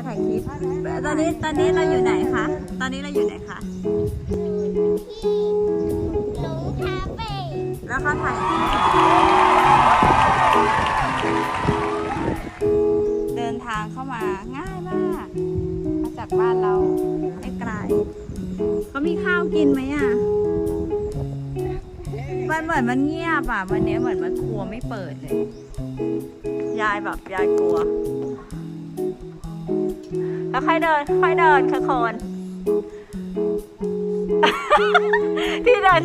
มาถ่ายคลิป ตอนนี้ตอนนี้เราอยู่ไหนคะ ตอนนี้เราอยู่ไหนคะหนูคาเฟ่แล้วเขาถ่ายเดินทางเข้ามาง่ายมาก มาจากบ้านเราไม่ไกลเขามีข้าวกินไหมอะมันเหมือนมันเงียบอะวันนี้เหมือนมันครัวไม่เปิดเลย ยายแบบยายกลัว แล้วค่อยเดิน ค่อยเดินคือคน ที่เดิน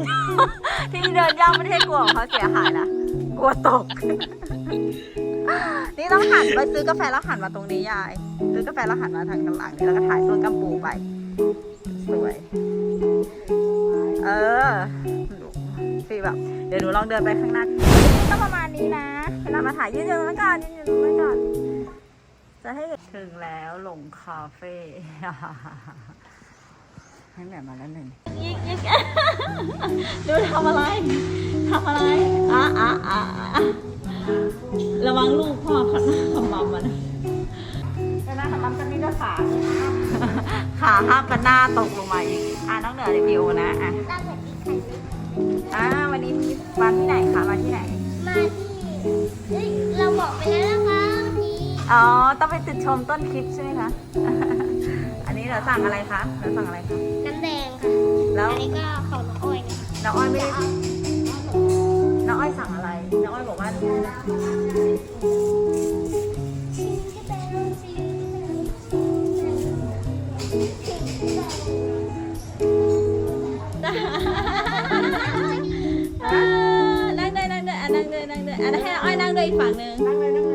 ที่เดินย่างไม่ใช่กลัวของเขาเสียหายนะกลัวตก นี่ต้องหันไปซื้อกาแฟแล้วหันมาตรงนี้ยาย ซื้อกาแฟแล้วหันมาทางข้างหลังนี่แล้วก็ถ่ายต้นกัมปูไป สวย เออฟีแบบเดี๋ยวหนูลองเดินไปข้างหน้าก็ประมาณนี้นะเวลามาถ่ายยืนอยู่ตรงนั้นก่อนยืนอยู่ตรงนั้นก่อน จะให้เห็นถึงแล้วหลงคาเฟ่ให้แบบมาแล้วหนึ่งยิกยิกดูทำอะไรทำอะไรอะอะอะอะระวังลูกพ่อขัดหน้าขมำมันเวลาขมำจะมีแต่ขาขาห้ามกันหน้าตกลงมาอีกอะน้องเหนือรีวิวนะอะตั้งแต่ที่ใครอ่าวันนี้มาที่ไหนคะมาที่ไหน มาที่เอ้ยเราบอกไปแล้วนะคะวันนี้ อ๋อ ต้องไปติดชมต้นคลิปใช่ไหมคะ อันนี้เราสั่งอะไรคะเราสั่งอะไรคะ น้ำแดงค่ะ แล้วอันนี้ก็ของน้องอ้อยนะคะน้องอ้อยไม่ได้น้องอ้อยสั่งอะไร น้องอ้อยบอกว่า อ่านั่งเลยนั่งเลยอะนั่งเลยนั่งเลยอะให้อ้อยนั่งเลยอีกฝั่งหนึ่ง นั่งเลยนั่งเล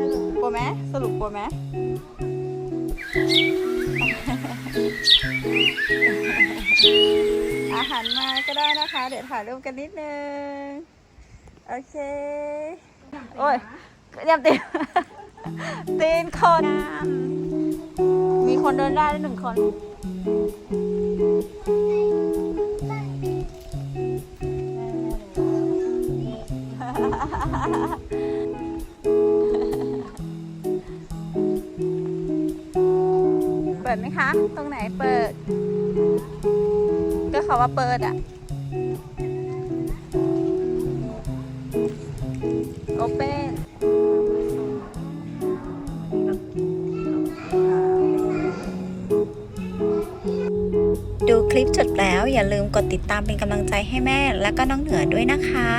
ยกลัว ไหมสรุปกลัวไหมอาหารมาก็ได้นะคะ เดี๋ยวถ่ายรูปกันนิดนึง โอเค โอ้ยเรียบตีนตีนคน มีคนเดินได้แล้วหนึ่งคน ปิดไหมคะ ตรงไหนเปิด ก็เขาว่าเปิดอะ โอเปนดูคลิปจบแล้วอย่าลืมกดติดตามเป็นกำลังใจให้แม่และก็น้องเหนือด้วยนะคะ